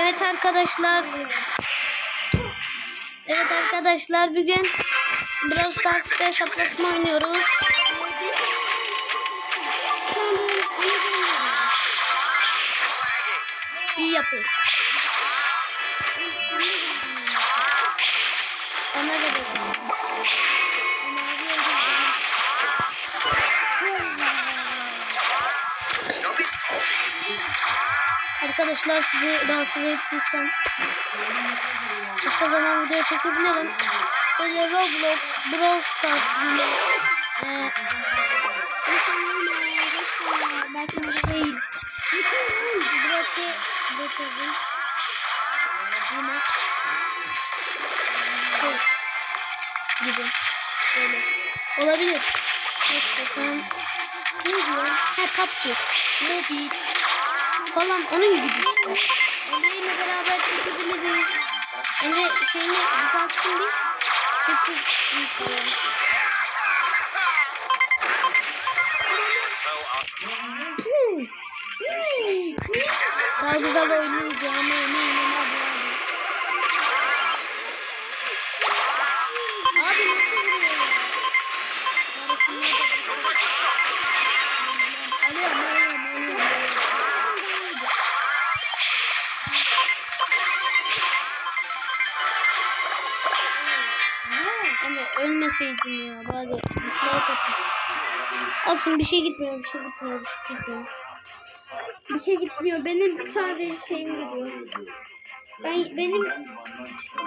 Evet arkadaşlar. Evet arkadaşlar bugün Brawl Stars'ta hesaplaşma oynuyoruz. İyi yapıyoruz. Bana da bakarsın. Arkadaşlar sizi rahatsız ettiysem başka zaman video çekebilirim. Böyle Roblox, Brawl Stars gibi e, belki bir şey bırakı bırakırım. Yine şey gibi böyle olabilir. İşte sen ne diyor? Ha PUBG, Mobil falan onun gibi işte. Onlarla beraber çekebiliriz. Önce şeyini düzeltsin bir. Çekeceğiz. Hmm. Daha güzel oynayacağım eminim abi. Abi nasıl vuruyor ya? Yarısını da Alıyorum, alıyorum, ölmeseydim ya bari dislike atayım. Olsun bir şey gitmiyor, bir şey gitmiyor, bir şey gitmiyor. Bir şey gitmiyor. Benim sadece şeyim gidiyor. Ben benim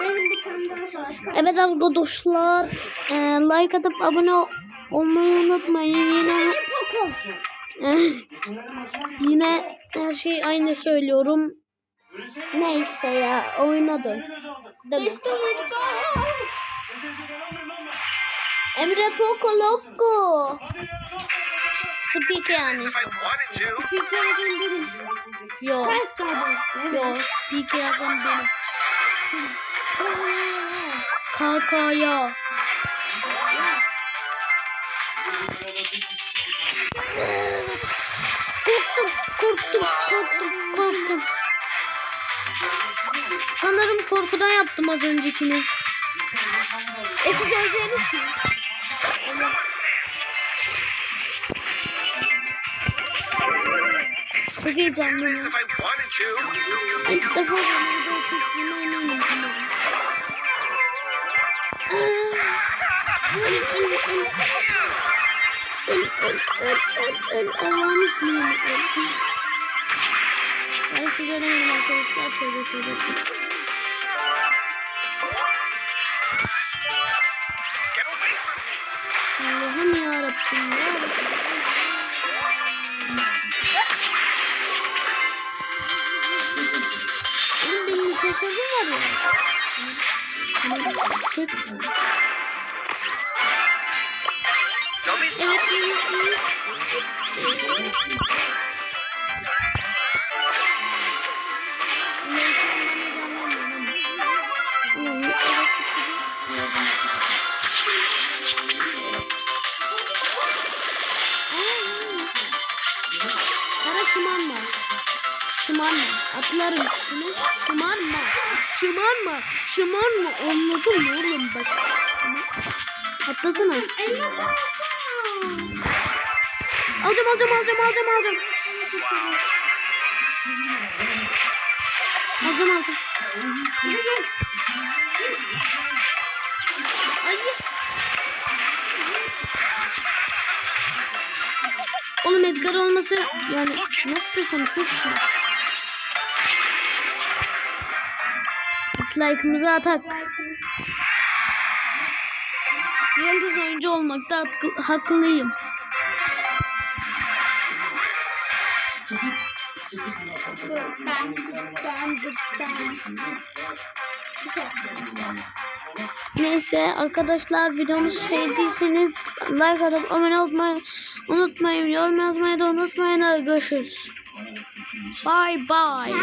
benim bir tane daha savaş Evet arkadaşlar, e, like atıp abone ol- olmayı unutmayın. Yine yine her şey aynı söylüyorum. Neyse ya oynadım. Değil mi? Emre Poco Loco. Speak yani. Speak yazan benim. Yo. Yo. Speak yazan benim. Kakaya. Korktum, korktum, korktum, korktum. Sanırım korkudan yaptım az öncekini. E siz öleceğiniz mi? Çok heyecanlıyım. İlk defa ben video çektiğime eminim. Öl, öl, öl, öl, öl. Allah'ın ismini öl. Ben size demedim arkadaşlar. Tövbe tövbe. Allah'ım yarabbim ya. Oğlum benim mikrofonum var ya. Çek. Evet, evet, evet. Şımarma. Atlarım üstüne. Şımarma. Şımarma. Şımarma. Anladın mı oğlum bak. Atlasana. Alacağım alacağım alacağım alacağım alacağım. Alacağım alacağım. Ay. Oğlum Edgar olması yani nasıl desem çok şey. Dislike'ımızı atak. Yıldız oyuncu olmakta haklı- haklıyım. Neyse arkadaşlar videomuzu sevdiyseniz like atıp abone olmayı unutmayın. Yorum yazmayı da unutmayın. Görüşürüz. Bye bye.